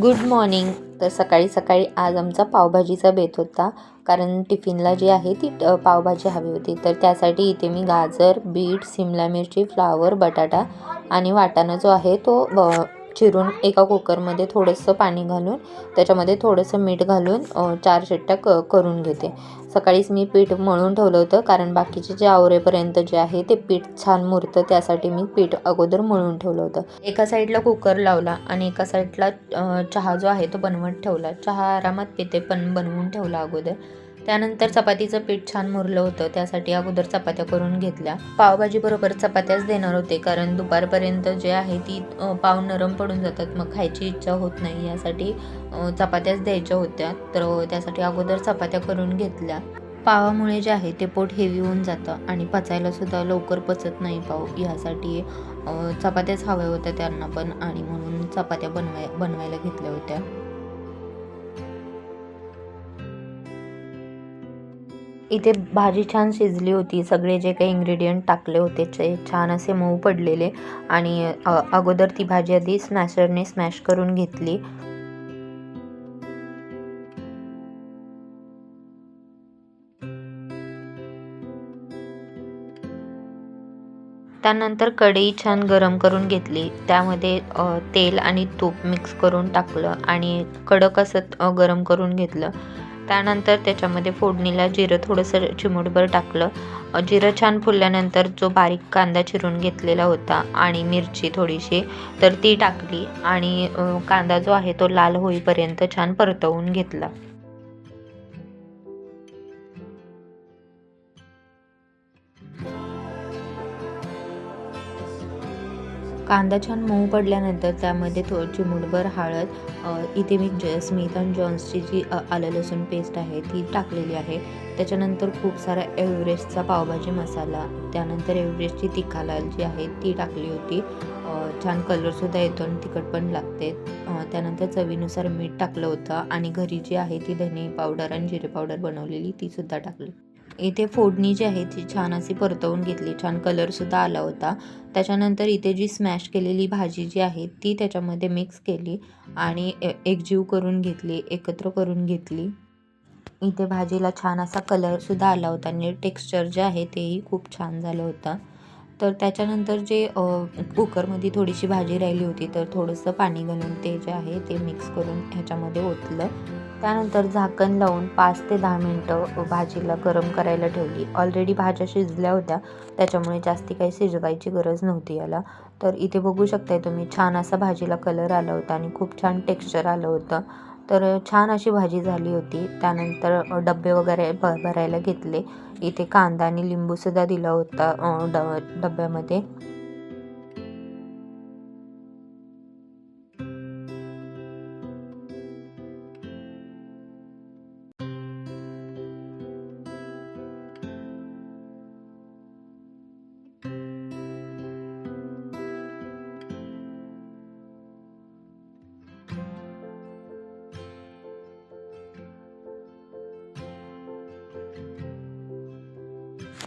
Good morning तर सकाळी सकाळी आज आमचा पावभाजीचा बेत होता. कारण टिफिनला जी आहे ती पावभाजी हवी होती. तर त्यासाठी इथे मी गाजर बीट सिमला मिरची फ्लावर बटाटा आणि वाटाणा जो आहे तो चिरून एका कुकरमध्ये थोडंसं पाणी घालून त्याच्यामध्ये थोडंसं मीठ घालून चार शिट्ट्या क करून घेते. सकाळीच मी पीठ मळून ठेवलं होतं कारण बाकीचे जे आवरेपर्यंत जे आहे ते पीठ छान मुरतं त्यासाठी मी पीठ अगोदर मळून ठेवलं होतं. एका साईडला कुकर लावला आणि एका साईडला चहा जो आहे तो बनवत ठेवला. चहा आरामात पिते पण बनवून ठेवला अगोदर. त्यानंतर चपातीचं पीठ छान मुरलं होतं. त्यासाठी अगोदर चपात्या करून घेतल्या. पावभाजी बरोबर चपात्याच देणार होते कारण दुपारपर्यंत जे आहे ती पाव नरम पडून जातात. मग खायची इच्छा होत नाही. यासाठी चपात्याच द्यायच्या होत्या. तर त्यासाठी अगोदर चपात्या करून घेतल्या. पावामुळे जे आहे ते पोट हेवी होऊन जातं आणि पचायला सुद्धा लवकर पचत नाही पाव. यासाठी चपात्याच हव्या होत्या त्यांना पण आणि म्हणून चपात्या बनवाय बनवायला घेतल्या होत्या. इथे भाजी छान शिजली होती. सगळे जे काही इंग्रेडियंट टाकले होते ते छान असे मऊ पडलेले आणि अगोदर ती भाजी आधी स्मॅशरने स्मॅश करून घेतली. त्यानंतर कढई छान गरम करून घेतली. त्यामध्ये तेल आणि तूप मिक्स करून टाकलं आणि कडक असं गरम करून घेतलं. त्यानंतर त्याच्यामध्ये फोडणीला जिरं थोडंसं चिमूटभर टाकलं. जिरं छान फुलल्यानंतर जो बारीक कांदा चिरून घेतलेला होता आणि मिरची थोडीशी तर ती टाकली आणि कांदा जो आहे तो लाल होईपर्यंत छान परतवून घेतला. कांदा छान मऊ पडल्यानंतर त्यामध्ये थो चिमूटभर हळद इथे मी ज स्मिथ अँड जॉन्सची जी आलं लसूण पेस्ट आहे ती टाकलेली आहे. त्याच्यानंतर खूप सारा एव्हरेस्टचा पावभाजी मसाला त्यानंतर एव्हरेस्टची तिखालाल जी आहे ती टाकली होती. छान कलरसुद्धा येतो आणि तिखट पण लागते. त्यानंतर चवीनुसार मीठ टाकलं होतं आणि घरी जी आहे ती धने पावडर आणि जिरे पावडर बनवलेली तीसुद्धा टाकली. इथे फोडणी जी आहे ती छान अशी परतवून घेतली. छान कलरसुद्धा आला होता. त्याच्यानंतर इथे जी स्मॅश केलेली भाजी जी आहे ती त्याच्यामध्ये मिक्स केली आणि ए- एकजीव करून घेतली एकत्र करून घेतली. इथे भाजीला छान असा कलरसुद्धा आला होता आणि टेक्स्चर जे आहे तेही खूप छान झालं होतं. तर त्याच्यानंतर जे कुकरमध्ये थोडीशी भाजी राहिली होती तर थोडंसं पाणी घालून ते जे आहे ते मिक्स करून ह्याच्यामध्ये ओतलं. त्यानंतर झाकण लावून पाच ते दहा मिनटं भाजीला गरम करायला ठेवली. ऑलरेडी भाज्या शिजल्या होत्या त्याच्यामुळे जास्ती काही शिजवायची गरज नव्हती याला. तर इथे बघू शकताय तुम्ही छान असा भाजीला कलर आला होता आणि खूप छान टेक्स्चर आलं होतं. तर छान अशी भाजी झाली होती. त्यानंतर डबे वगैरे भ भरायला घेतले. इथे कांदा आणि लिंबूसुद्धा दिला होता ड डब्यामध्ये.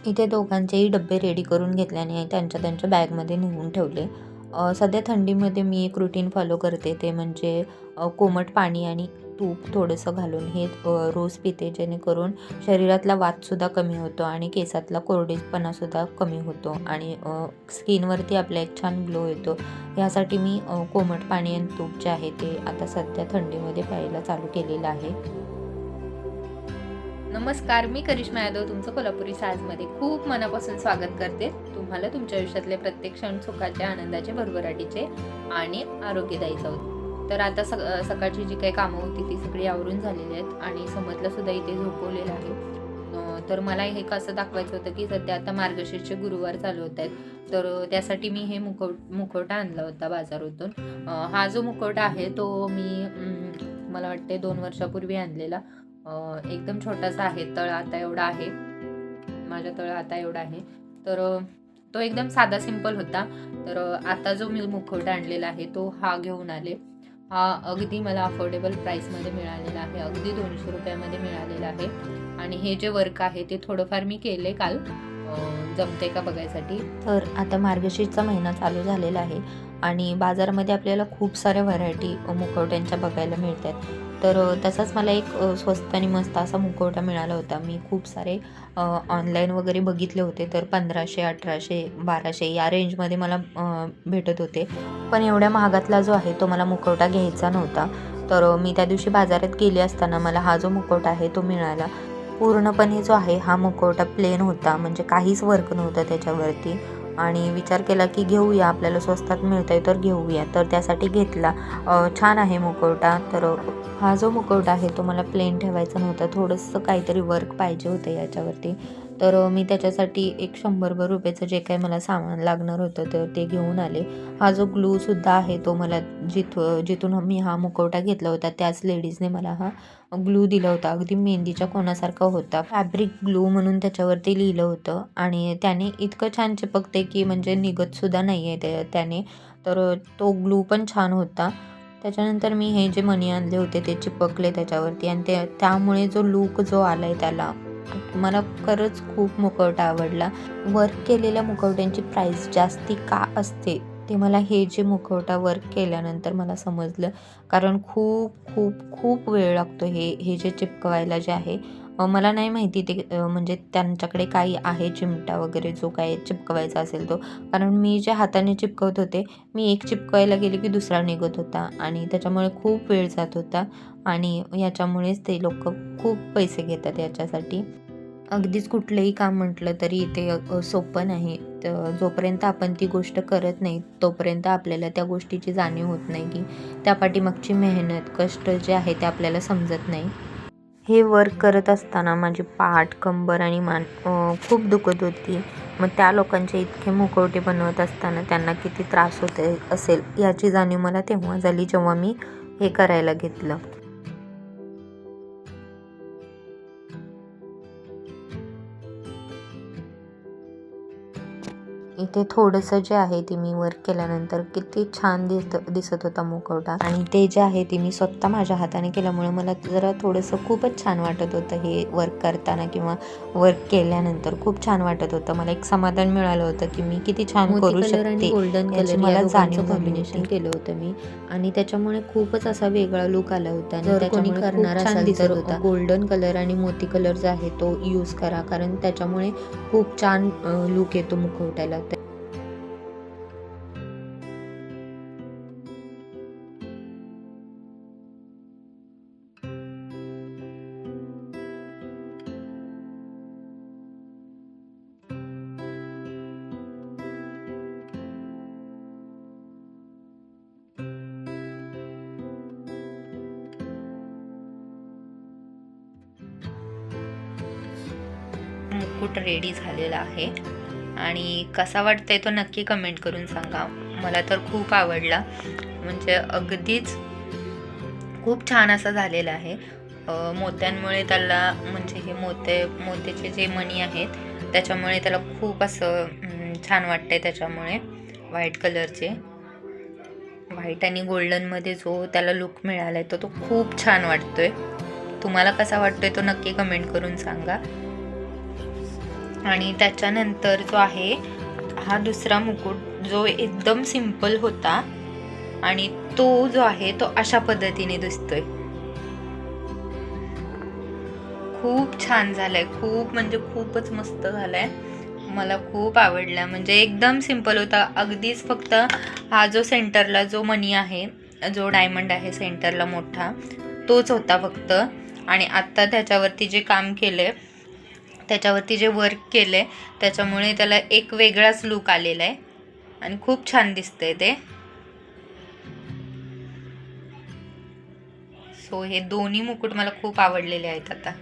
इथे दोघांचेही डबे रेडी करून घेतल्याने त्यांच्या त्यांच्या बॅगमध्ये नेऊन ठेवले. सध्या थंडीमध्ये मी एक रुटीन फॉलो करते ते म्हणजे कोमट पाणी आणि तूप थोडंसं घालून हे रोज पिते जेणेकरून शरीरातला वातसुद्धा कमी होतो आणि केसातला कोरडेपणासुद्धा कमी होतो आणि स्किनवरती आपल्या एक छान ग्लो येतो. यासाठी मी कोमट पाणी आणि तूप जे आहे ते आता सध्या थंडीमध्ये प्यायला चालू केलेलं आहे. नमस्कार मी करिश्मा यादव तुमचं कोल्हापुरी साजमध्ये खूप मनापासून स्वागत करते. तुम्हाला तुमच्या आयुष्यातले प्रत्येक क्षण सुखाचे आनंदाचे भरभराटीचे आणि आरोग्यदायी जाऊ. तर आता सक सकाळची जी काही कामं होती ती सगळी आवरून झालेली आहेत आणि समजला सुद्धा इथे झोपवलेलं आहे. तर मला हे कसं दाखवायचं होतं की सध्या आता मार्गशीर्षचे गुरुवार चालू होत आहेत. तर त्यासाठी मी हे मुखव मुखवटा आणला होता बाजारातून. हा जो मुखवटा आहे तो मी मला वाटते दोन वर्षापूर्वी आणलेला. एकदम छोटासा आहे तळ आता एवढा आहे. माझ्या तळ आता एवढा आहे. तर तो एकदम साधा सिंपल होता. तर आता जो मी मुखवटा आणलेला आहे तो हा घेऊन आले. हा अगदी मला अफोर्डेबल प्राईसमध्ये मिळालेला आहे. अगदी दोनशे रुपयामध्ये मिळालेला आहे. आणि हे जे वर्क आहे ते थोडंफार मी केले काल. जमते का बघायसाठी? तर आता मार्गशीर्षचा महिना चालू झालेला आहे. आणि बाजारामध्ये आपल्याला खूप साऱ्या व्हरायटी मुखवट्यांच्या बघायला मिळतात. तर तसाच मला एक स्वस्त आणि मस्त असा मुखवटा मिळाला होता. मी खूप सारे ऑनलाईन वगैरे बघितले होते. तर पंधराशे अठराशे बाराशे या रेंजमध्ये मला भेटत होते. पण एवढ्या महागातला जो आहे तो मला मुखवटा घ्यायचा नव्हता. तर मी त्या दिवशी बाजारात गेले असताना मला हा जो मुखवटा आहे तो मिळाला. पूर्णपणे जो आहे हा मुखवटा प्लेन होता. म्हणजे काहीच वर्क नव्हतं त्याच्यावरती. आणि विचार केला की घेऊया आपल्याला स्वस्तात मिळतं आहे तर घेऊया. तर त्यासाठी घेतला. छान आहे मुखवटा तर हा जो मुखवटा आहे तो मला प्लेन ठेवायचा नव्हता. थोडंसं काहीतरी वर्क पाहिजे होतं याच्यावरती. तर मी त्याच्यासाठी एक शंभरभर रुपयाचं जे काही मला सामान लागणार होतं तर ते घेऊन आले. हा जो ग्लूसुद्धा आहे तो मला जिथं जिथून मी हा मुखवटा घेतला होता त्याच लेडीजने मला हा ग्लू दिला होता. अगदी मेहंदीच्या कोणासारखा होता. फॅब्रिक ग्लू म्हणून त्याच्यावरती लिहिलं होतं आणि त्याने इतकं छान चिपकते की म्हणजे निघतसुद्धा नाही आहे ते त्याने. तर तो ग्लू पण छान होता. त्याच्यानंतर मी हे जे मणी आणले होते ते चिपकले त्याच्यावरती आणि ते त्यामुळे जो लूक जो आला आहे त्याला मला खरंच खूप मुखवटा आवडला. वर्क केलेल्या मुखवट्यांची प्राईस जास्ती का असते ते मला हे जे मुखवटा वर्क केल्यानंतर मला समजलं. कारण खूप खूप खूप वेळ लागतो हे हे जे चिपकवायला जे आहे. मला नाही माहिती ते म्हणजे त्यांच्याकडे काही आहे चिमटा वगैरे जो काय चिपकवायचा असेल तो. कारण मी जे हाताने चिपकवत होते मी एक चिपकवायला गेले की दुसरा निघत होता. आणि त्याच्यामुळे खूप वेळ जात होता. आणि याच्यामुळेच ते लोक खूप पैसे घेतात याच्यासाठी. अगदीच कुठलंही काम म्हटलं तरी ते सोपं नाही. तर जोपर्यंत आपण ती गोष्ट करत नाही तोपर्यंत आपल्याला त्या गोष्टीची जाणीव होत नाही की त्या पाठीमागची मेहनत कष्ट जे आहे ते आपल्याला समजत नाही. हे वर्क करत असताना माझी पाठ कंबर आणि मान खूप दुखत होती. मग त्या लोकांचे इतके मुखवटे बनवत असताना त्यांना किती त्रास होते असेल याची जाणीव मला तेव्हा झाली जेव्हा मी हे करायला घेतलं. इथे थोडंसं जे आहे ते मी वर्क केल्यानंतर किती छान दिसत दिसत होता मुखवटा आणि ते जे आहे ते मी स्वतः माझ्या हाताने केल्यामुळे मला जरा थोडंसं खूपच छान वाटत होतं हे वर्क करताना किंवा वर्क केल्यानंतर. खूप छान वाटत होतं. मला एक समाधान मिळालं होतं की मी किती छान करू शकते. गोल्डन कलर मला जाणीव कॉम्बिनेशन. केलं होतं मी. आणि त्याच्यामुळे खूपच असा वेगळा लुक आला होता. आणि त्याच्यामुळे करणार दिसत होता. गोल्डन कलर आणि मोती कलर जो आहे तो यूज करा. कारण त्याच्यामुळे खूप छान लुक येतो मुखवट्याला मुकुट रेडी झालेला आहे. आणि कसा वाटतंय तो नक्की कमेंट करून सांगा. मला तर खूप आवडला. म्हणजे अगदीच खूप छान असा झालेला आहे. मोत्यांमुळे त्याला म्हणजे हे मोते मोत्याचे जे मणी आहेत त्याच्यामुळे त्याला खूप असं छान वाटतंय त्याच्यामुळे. व्हाईट कलरचे व्हाईट आणि गोल्डनमध्ये जो त्याला लुक मिळाला आहे तो तो खूप छान वाटतोय. तुम्हाला कसा वाटतोय तो नक्की कमेंट करून सांगा. आणि त्याच्यानंतर जो आहे हा दुसरा मुकुट जो एकदम सिंपल होता आणि तो जो आहे तो अशा पद्धतीने दिसतोय. खूप छान झालाय. खूप म्हणजे खूपच मस्त झालाय. मला खूप आवडला. म्हणजे एकदम सिंपल होता. अगदीच फक्त हा जो सेंटरला जो मनी आहे जो डायमंड आहे सेंटरला मोठा तोच होता फक्त. आणि आत्ता त्याच्यावरती जे काम केलं आहे त्याच्यावरती जे वर्क केलं आहे त्याच्यामुळे त्याला एक वेगळाच लुक आलेला आहे. आणि खूप छान दिसतंय ते. सो हे दोन्ही मुकुट मला खूप आवडलेले आहेत आता.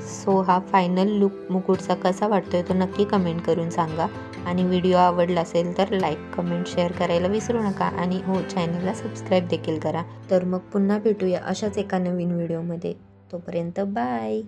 सो हा फायनल लुक मुकुटचा कसा वाटतोय तो नक्की कमेंट करून सांगा. आणि व्हिडिओ आवडला असेल तर लाईक कमेंट शेअर करायला विसरू नका. आणि हो चॅनलला सबस्क्राईब देखील करा. तर मग पुन्हा भेटूया अशाच एका नवीन व्हिडिओमध्ये तोपर्यंत बाय